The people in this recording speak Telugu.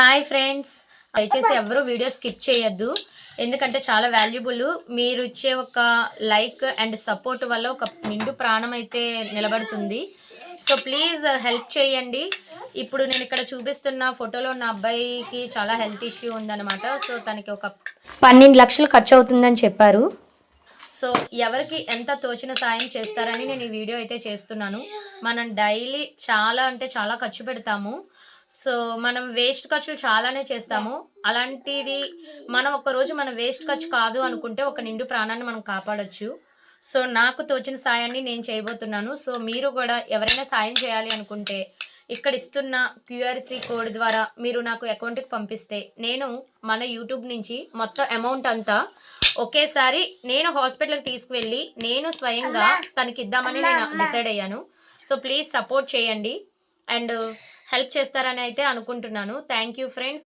Hi friends. దయచేసి ఎవరు వీడియో స్కిప్ చేయొద్దు. ఎందుకంటే చాలా వాల్యుబుల్. మీరు ఇచ్చే ఒక లైక్ అండ్ సపోర్ట్ వల్ల ఒక నిండు ప్రాణం అయితే నిలబడుతుంది. సో ప్లీజ్ హెల్ప్ చేయండి. ఇప్పుడు నేను ఇక్కడ చూపిస్తున్న ఫోటోలో ఉన్న అబ్బాయికి చాలా హెల్త్ ఇష్యూ ఉందన్నమాట. సో తనకి ఒక పన్నెండు లక్షలు ఖర్చు అవుతుందని చెప్పారు. సో ఎవరికి ఎంత తోచిన సాయం చేస్తారని నేను ఈ వీడియో అయితే చేస్తున్నాను. మనం డైలీ చాలా అంటే చాలా ఖర్చు పెడతాము. సో మనం వేస్ట్ ఖర్చులు చాలానే చేస్తాము. అలాంటిది మనం ఒక రోజు మనం వేస్ట్ ఖర్చు కాదు అనుకుంటే ఒక నిండు ప్రాణాన్ని మనం కాపాడొచ్చు. సో నాకు తోచిన సాయాన్ని నేను చేయబోతున్నాను. సో మీరు కూడా ఎవరైనా సాయం చేయాలి అనుకుంటే ఇక్కడ ఇస్తున్న క్యూఆర్సి కోడ్ ద్వారా మీరు నాకు అకౌంట్కి పంపిస్తే నేను మన యూట్యూబ్ నుంచి మొత్తం అమౌంట్ అంతా ఒకేసారి నేను హాస్పిటల్కి తీసుకువెళ్ళి నేను స్వయంగా తనకి ఇద్దామని నేను డిసైడ్ అయ్యాను. సో ప్లీజ్ సపోర్ట్ చేయండి. అండ్ హెల్ప్ చేస్తారని అయితే అనుకుంటున్నాను. Thank you friends.